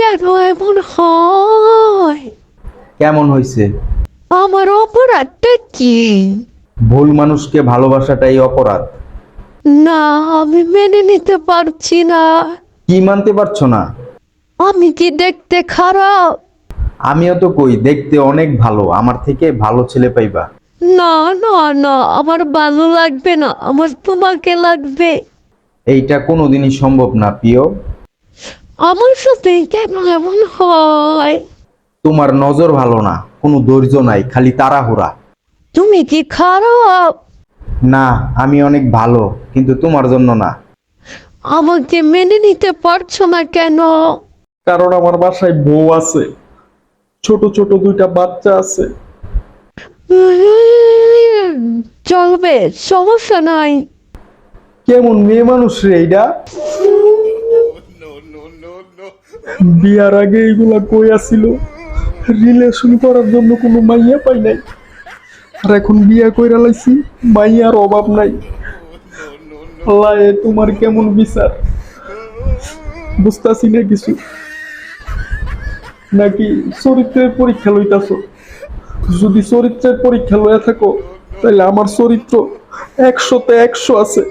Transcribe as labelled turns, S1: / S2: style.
S1: কেন এমন হয়?
S2: কেমন
S1: আমার অপরাধটা কি?
S2: ভুল মানুষকে ভালোবাসাটাই অপরাধ।
S1: না আমি মেনে নিতে পারছি না।
S2: কি মানতে পারছ না?
S1: আমি কি দেখতে খারাপ?
S2: আমিও তো কই দেখতে অনেক ভালো আমার থেকে ভালো ছেলে পাইবা।
S1: না না না আমার ভালো লাগবে না আমার তোমাকে লাগবে।
S2: এইটা কোনোদিনই সম্ভব না প্রিয়।
S1: আমার সাথে কেন এমন হয়?
S2: তোমার নজর ভালো না কোনো ধৈর্য নাই খালি তাড়াহুড়া।
S1: তুমি কি খারাপ?
S2: না আমি অনেক ভালো কিন্তু তোমার জন্য না।
S1: আমাকে মেনে নিতে পারছ না কেন?
S2: কারণ আমার বাসায় বউ আছে ছোট ছোট দুইটা বাচ্চা আছে।
S1: চলবে সমস্যা নাই।
S2: কেমন মেয়ে মানুষ রে এইটা বিয়ার আগে এইগুলা কই আসিল? রিলেশন করার জন্য কোনো মাইয়া পাই নাই। আর এখন বিয়া কইরা লাইছি, মাইয়ার অভাব নাই। এ তোমার কেমন বিচার? বুঝতাছি না কিছু। নাকি চরিত্রের পরীক্ষা লইতাছো? যদি চরিত্রের পরীক্ষা লইয়া থাকো তাহলে আমার চরিত্র একশোতে একশো আছে।